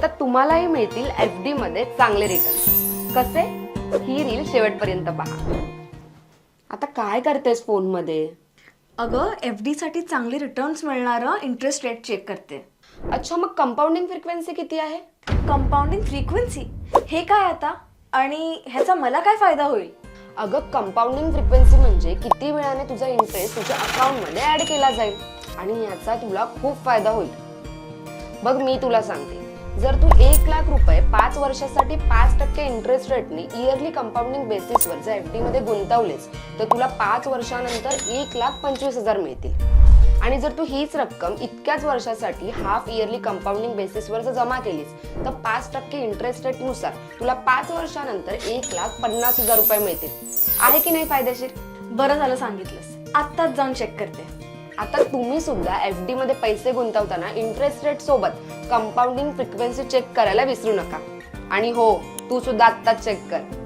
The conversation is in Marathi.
आता तुम्हालाही मिळतील एफ डी मध्ये चांगले रिटर्न कसे? ही रील शेवटपर्यंत पहा. आता काय करतेस फोनमध्ये? अगं एफसाठी चांगले रिटर्न्स मिळणारं इंटरेस्ट रेट चेक करते. अच्छा मग कंपाऊंडिंग फ्रिक्वेन्सी किती आहे? कंपाऊंडिंग फ्रिक्वेन्सी हे काय आता? आणि ह्याचा मला काय फायदा होईल? अगं कंपाऊंडिंग फ्रिक्वेन्सी म्हणजे किती वेळाने तुझा इंटरेस्ट तुझ्या अकाउंटमध्ये ऍड केला जाईल. आणि याचा तुला खूप फायदा होईल. बघ मी तुला सांगते. जर तू एक लाख रुपये पाच वर्षासाठी पाच टक्के इंटरेस्ट रेटने इयरली कंपाऊंडिंग बेसिसवर जर एफमध्ये गुंतवलेस तर तुला पाच वर्षानंतर एक लाख पंचवीस हजार मिळतील. आणि जर तू हीच रक्कम इतक्याच वर्षासाठी हाफ इयरली कंपाऊंडिंग बेसिसवर जर जमा केलीस तर पाच टक्के इंटरेस्ट रेटनुसार तुला पाच वर्षानंतर एक लाख पन्नास हजार रुपये मिळतील. आहे की नाही फायदेशीर? बरं झालं सांगितलंस. आत्ताच जाऊन चेक करते. आता तुम्ही सुद्धा एफ डी मध्ये पैसे गुंतवताना इंटरेस्ट रेट सोबत कंपाऊंडिंग फ्रिक्वेन्सी चेक करायला विसरू नका. आणि हो तू सुद्धा आत्ताच चेक कर.